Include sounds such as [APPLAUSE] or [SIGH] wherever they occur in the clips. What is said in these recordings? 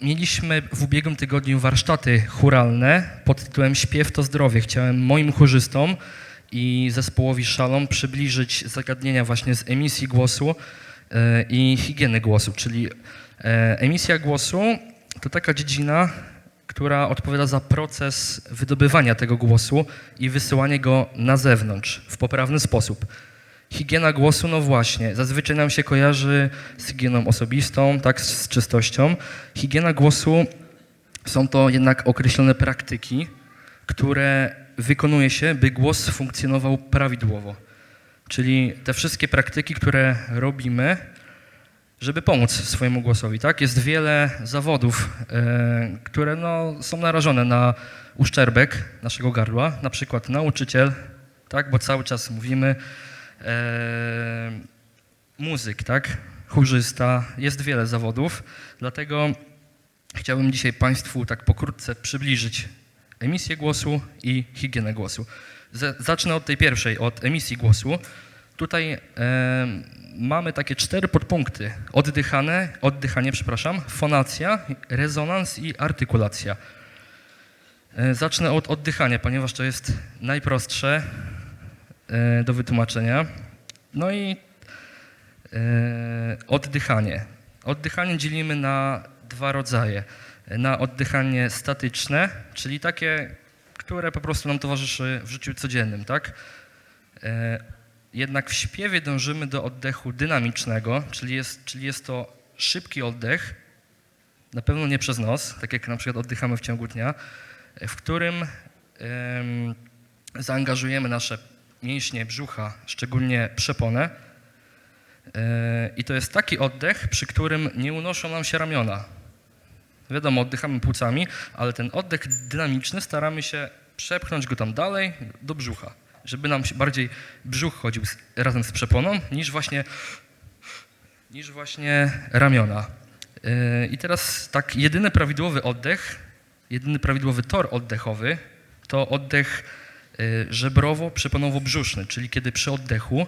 mieliśmy w ubiegłym tygodniu warsztaty churalne pod tytułem Śpiew to zdrowie. Chciałem moim chórzystom i zespołowi szalom przybliżyć zagadnienia właśnie z emisji głosu e, i higieny głosu, czyli e, emisja głosu to taka dziedzina, która odpowiada za proces wydobywania tego głosu i wysyłanie go na zewnątrz w poprawny sposób. Higiena głosu, no właśnie, zazwyczaj nam się kojarzy z higieną osobistą, tak, z czystością. Higiena głosu są to jednak określone praktyki, które wykonuje się, by głos funkcjonował prawidłowo. Czyli te wszystkie praktyki, które robimy, żeby pomóc swojemu głosowi. Tak? Jest wiele zawodów, e, które no, są narażone na uszczerbek naszego gardła, na przykład nauczyciel, tak? bo cały czas mówimy, muzyk, tak? chórzysta, jest wiele zawodów, dlatego chciałbym dzisiaj Państwu tak pokrótce przybliżyć emisję głosu i higienę głosu. Zacznę od tej pierwszej, od emisji głosu. Tutaj e, mamy takie cztery podpunkty. Oddychane, oddychanie, przepraszam, fonacja, rezonans i artykulacja. E, zacznę od oddychania, ponieważ to jest najprostsze do wytłumaczenia. No i e, oddychanie. Oddychanie dzielimy na dwa rodzaje. Na oddychanie statyczne, czyli takie, które po prostu nam towarzyszy w życiu codziennym, tak? E, Jednak w śpiewie dążymy do oddechu dynamicznego, czyli jest, czyli jest to szybki oddech, na pewno nie przez nos, tak jak na przykład oddychamy w ciągu dnia, w którym em, zaangażujemy nasze mięśnie brzucha, szczególnie przeponę. E, I to jest taki oddech, przy którym nie unoszą nam się ramiona. Wiadomo, oddychamy płucami, ale ten oddech dynamiczny staramy się przepchnąć go tam dalej do brzucha, żeby nam bardziej brzuch chodził razem z przeponą niż właśnie, niż właśnie ramiona. Yy, I teraz tak, jedyny prawidłowy oddech, jedyny prawidłowy tor oddechowy to oddech żebrowo-przeponowo-brzuszny, czyli kiedy przy oddechu,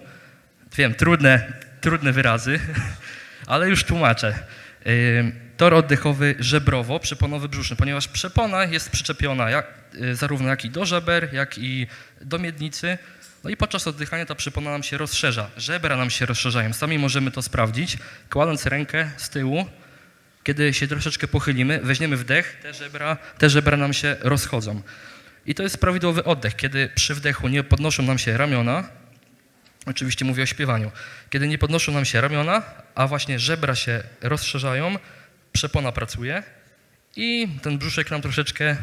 wiem, trudne, trudne wyrazy, [LAUGHS] ale już tłumaczę. Yy, Tor oddechowy żebrowo-przeponowy brzuszny, ponieważ przepona jest przyczepiona jak, y, zarówno jak i do żeber, jak i do miednicy. No i podczas oddychania ta przepona nam się rozszerza. Żebra nam się rozszerzają. Sami możemy to sprawdzić, kładąc rękę z tyłu. Kiedy się troszeczkę pochylimy, weźmiemy wdech, te żebra, te żebra nam się rozchodzą. I to jest prawidłowy oddech, kiedy przy wdechu nie podnoszą nam się ramiona, oczywiście mówię o śpiewaniu, kiedy nie podnoszą nam się ramiona, a właśnie żebra się rozszerzają, przepona pracuje i ten brzuszek nam troszeczkę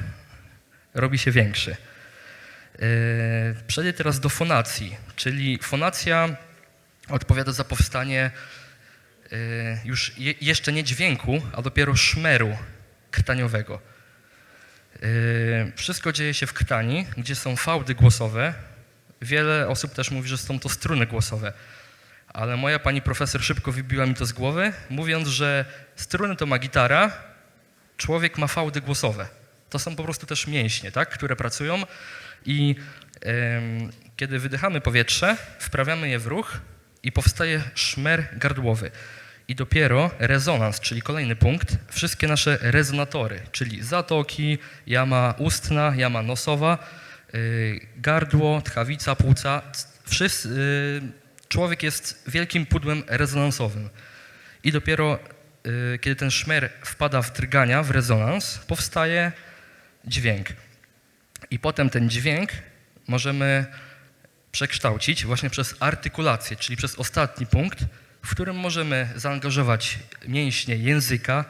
robi się większy. Yy, Przejdę teraz do fonacji, czyli fonacja odpowiada za powstanie yy, już je, jeszcze nie dźwięku, a dopiero szmeru krtaniowego. Yy, Wszystko dzieje się w krtani, gdzie są fałdy głosowe. Wiele osób też mówi, że są to struny głosowe ale moja pani profesor szybko wybiła mi to z głowy, mówiąc, że struny to ma gitara, człowiek ma fałdy głosowe. To są po prostu też mięśnie, tak, które pracują i em, kiedy wydychamy powietrze, wprawiamy je w ruch i powstaje szmer gardłowy. I dopiero rezonans, czyli kolejny punkt, wszystkie nasze rezonatory, czyli zatoki, jama ustna, jama nosowa, y, gardło, tchawica, płuca, wszyscy, y, człowiek jest wielkim pudłem rezonansowym. I dopiero y, kiedy ten szmer wpada w drgania, w rezonans, powstaje dźwięk. I potem ten dźwięk możemy przekształcić właśnie przez artykulację, czyli przez ostatni punkt, w którym możemy zaangażować mięśnie języka,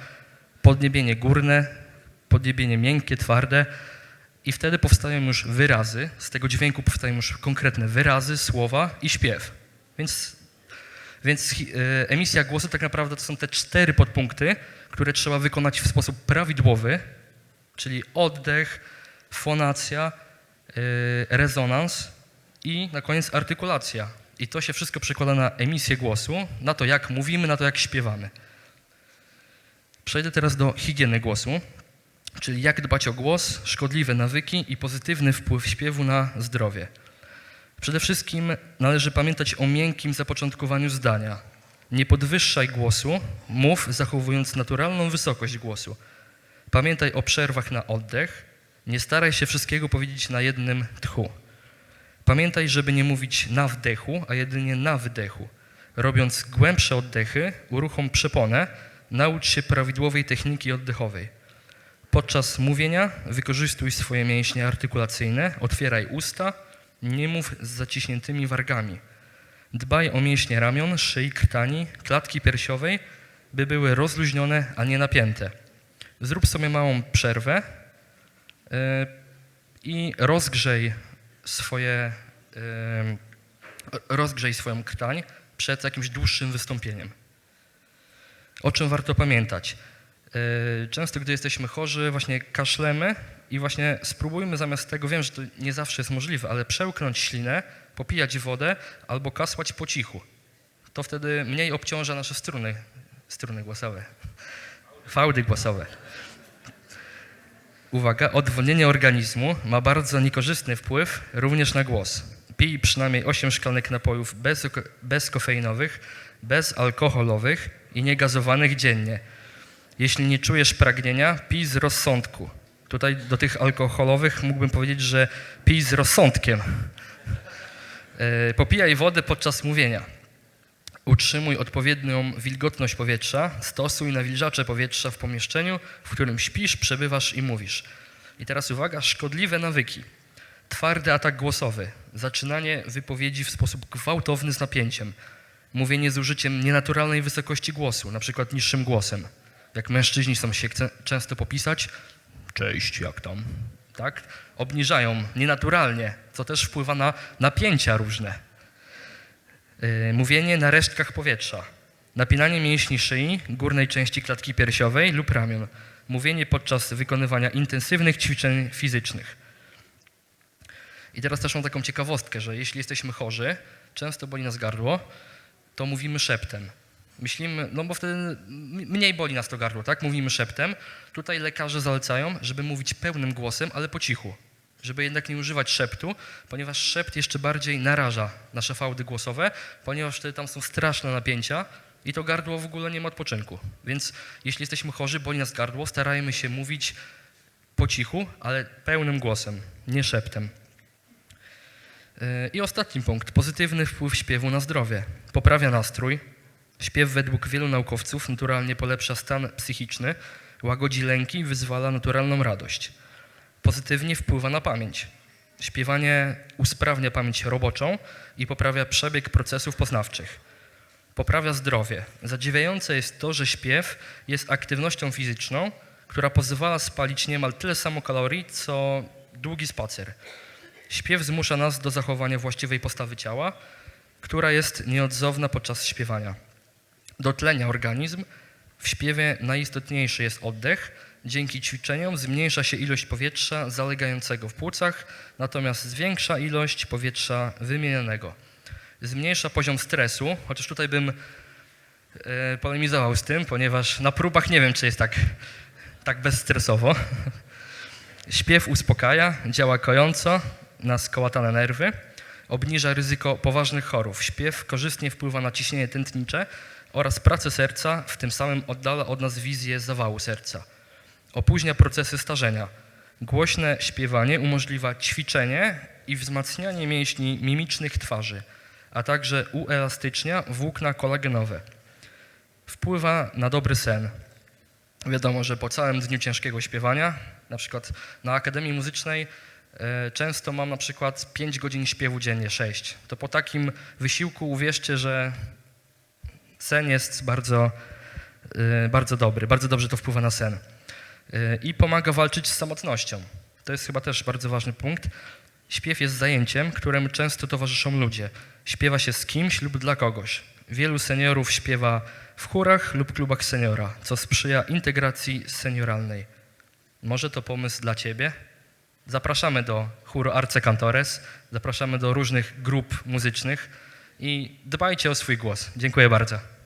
podniebienie górne, podniebienie miękkie, twarde i wtedy powstają już wyrazy, z tego dźwięku powstają już konkretne wyrazy, słowa i śpiew. Więc, więc e, emisja głosu tak naprawdę to są te cztery podpunkty, które trzeba wykonać w sposób prawidłowy, czyli oddech, fonacja, e, rezonans i na koniec artykulacja. I to się wszystko przekłada na emisję głosu, na to jak mówimy, na to jak śpiewamy. Przejdę teraz do higieny głosu, czyli jak dbać o głos, szkodliwe nawyki i pozytywny wpływ śpiewu na zdrowie. Przede wszystkim należy pamiętać o miękkim zapoczątkowaniu zdania. Nie podwyższaj głosu, mów zachowując naturalną wysokość głosu. Pamiętaj o przerwach na oddech. Nie staraj się wszystkiego powiedzieć na jednym tchu. Pamiętaj, żeby nie mówić na wdechu, a jedynie na wydechu. Robiąc głębsze oddechy, uruchom przeponę, naucz się prawidłowej techniki oddechowej. Podczas mówienia wykorzystuj swoje mięśnie artykulacyjne, otwieraj usta, nie mów z zaciśniętymi wargami. Dbaj o mięśnie ramion, szyi, krtani, klatki piersiowej, by były rozluźnione, a nie napięte. Zrób sobie małą przerwę yy, i rozgrzej swoje, rozgrzej swoją krtań przed jakimś dłuższym wystąpieniem. O czym warto pamiętać? Yy, Często, gdy jesteśmy chorzy, właśnie kaszlemy i właśnie spróbujmy zamiast tego, wiem, że to nie zawsze jest możliwe, ale przełknąć ślinę, popijać wodę albo kasłać po cichu. To wtedy mniej obciąża nasze struny, struny głosowe, fałdy głosowe. Uwaga, odwodnienie organizmu ma bardzo niekorzystny wpływ również na głos. Pij przynajmniej 8 szklanek napojów bez, bezkofeinowych, bezalkoholowych i niegazowanych dziennie. Jeśli nie czujesz pragnienia, pij z rozsądku. Tutaj do tych alkoholowych mógłbym powiedzieć, że pij z rozsądkiem. E, Popijaj wodę podczas mówienia. Utrzymuj odpowiednią wilgotność powietrza, stosuj nawilżacze powietrza w pomieszczeniu, w którym śpisz, przebywasz i mówisz. I teraz uwaga, szkodliwe nawyki. Twardy atak głosowy, zaczynanie wypowiedzi w sposób gwałtowny z napięciem, mówienie z użyciem nienaturalnej wysokości głosu, na przykład niższym głosem. Jak mężczyźni chcą się często popisać, cześć, jak tam, tak? Obniżają nienaturalnie, co też wpływa na napięcia różne. Yy, Mówienie na resztkach powietrza. Napinanie mięśni szyi, górnej części klatki piersiowej lub ramion. Mówienie podczas wykonywania intensywnych ćwiczeń fizycznych. I teraz też mam taką ciekawostkę, że jeśli jesteśmy chorzy, często boli nas gardło, to mówimy szeptem. Myślimy, no bo wtedy mniej boli nas to gardło, tak? Mówimy szeptem. Tutaj lekarze zalecają, żeby mówić pełnym głosem, ale po cichu. Żeby jednak nie używać szeptu, ponieważ szept jeszcze bardziej naraża nasze fałdy głosowe, ponieważ wtedy tam są straszne napięcia i to gardło w ogóle nie ma odpoczynku. Więc jeśli jesteśmy chorzy, boli nas gardło, starajmy się mówić po cichu, ale pełnym głosem, nie szeptem. Yy, I ostatni punkt. Pozytywny wpływ śpiewu na zdrowie. Poprawia nastrój. Śpiew według wielu naukowców naturalnie polepsza stan psychiczny, łagodzi lęki i wyzwala naturalną radość. Pozytywnie wpływa na pamięć. Śpiewanie usprawnia pamięć roboczą i poprawia przebieg procesów poznawczych. Poprawia zdrowie. Zadziwiające jest to, że śpiew jest aktywnością fizyczną, która pozwala spalić niemal tyle samo kalorii, co długi spacer. Śpiew zmusza nas do zachowania właściwej postawy ciała, która jest nieodzowna podczas śpiewania. Dotlenia organizm. W śpiewie najistotniejszy jest oddech. Dzięki ćwiczeniom zmniejsza się ilość powietrza zalegającego w płucach, natomiast zwiększa ilość powietrza wymienionego. Zmniejsza poziom stresu, chociaż tutaj bym e, polemizował z tym, ponieważ na próbach nie wiem, czy jest tak, tak bezstresowo. Śpiew uspokaja, działa kojąco na skołatane nerwy, obniża ryzyko poważnych chorób. Śpiew korzystnie wpływa na ciśnienie tętnicze oraz pracę serca, w tym samym oddala od nas wizję zawału serca. Opóźnia procesy starzenia. Głośne śpiewanie umożliwia ćwiczenie i wzmacnianie mięśni mimicznych twarzy, a także uelastycznia włókna kolagenowe. Wpływa na dobry sen. Wiadomo, że po całym dniu ciężkiego śpiewania, na przykład na Akademii Muzycznej, e, często mam na przykład 5 godzin śpiewu dziennie, 6. To po takim wysiłku uwierzcie, że sen jest bardzo, e, bardzo dobry, bardzo dobrze to wpływa na sen. E, I pomaga walczyć z samotnością. To jest chyba też bardzo ważny punkt. Śpiew jest zajęciem, któremu często towarzyszą ludzie. Śpiewa się z kimś lub dla kogoś. Wielu seniorów śpiewa w chórach lub klubach seniora, co sprzyja integracji senioralnej. Może to pomysł dla Ciebie? Zapraszamy do chóru Arce Cantores, zapraszamy do różnych grup muzycznych i dbajcie o swój głos. Dziękuję bardzo.